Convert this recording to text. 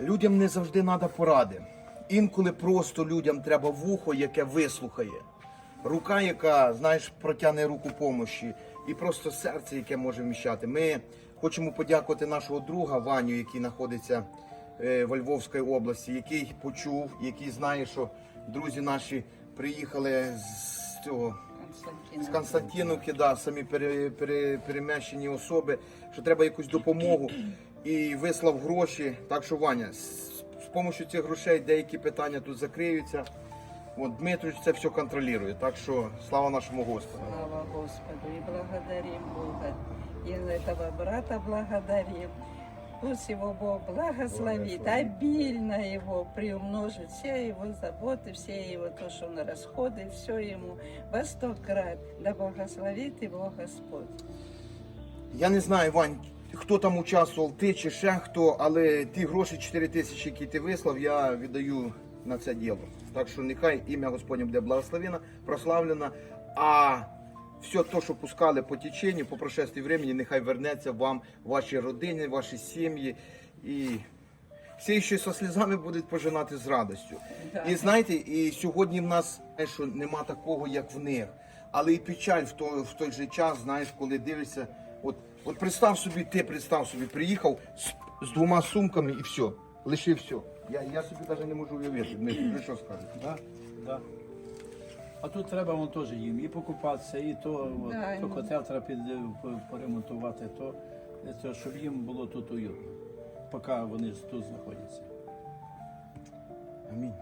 Людям не завжди треба поради. Інколи просто людям треба вухо, яке вислухає. Рука, яка, знаєш, протягне руку помощі, і просто серце, яке може вміщати. Ми хочемо подякувати нашого друга Ваню, який знаходиться е, во Львовській області, який почув, який знає, що друзі наші приїхали з цього з Константиновки, да, самі пере, пере, переміщені особи, що треба якусь допомогу і вислав гроші. Так що, Ваня, з, з допомогою цих грошей деякі питання тут закриються. От Дмитрович це все контролює. Так що слава нашому Господу. Слава Господу и благодарим Бога. И этого брата благодарим. Пусть его Бог благословит, обильно его приумножит, все его заботы, все его то, что он расходы, все ему во сто крат. Да благословит его Господь. Я не знаю, Вань, хто там участвував, ти чи ще хто, але ті гроші 4 тисячі, які ти вислав, я віддаю на це діло. Так що нехай ім'я Господнє буде благословено, прославлено, а все те, що пускали по теченню, по прошестві времени, нехай вернеться вам, ваші родини, ваші сім'ї. І всі, що со слізами будуть пожинати з радістю. І знаєте, і сьогодні в нас що нема такого, як в них. Але і печаль в той, в той же час, знаєш, коли дивишся, от, представ собі, ти представ собі, приїхав з, з двома сумками і все, лише все. Я, я собі навіть не можу уявити. Не, ви що скажете? Да, да. А тут треба вон теж їм і покупатися, і то, от, Да, то ну. котел треба під, по- поремонтувати, то, це, щоб їм було тут уютно, поки вони тут знаходяться. Амінь.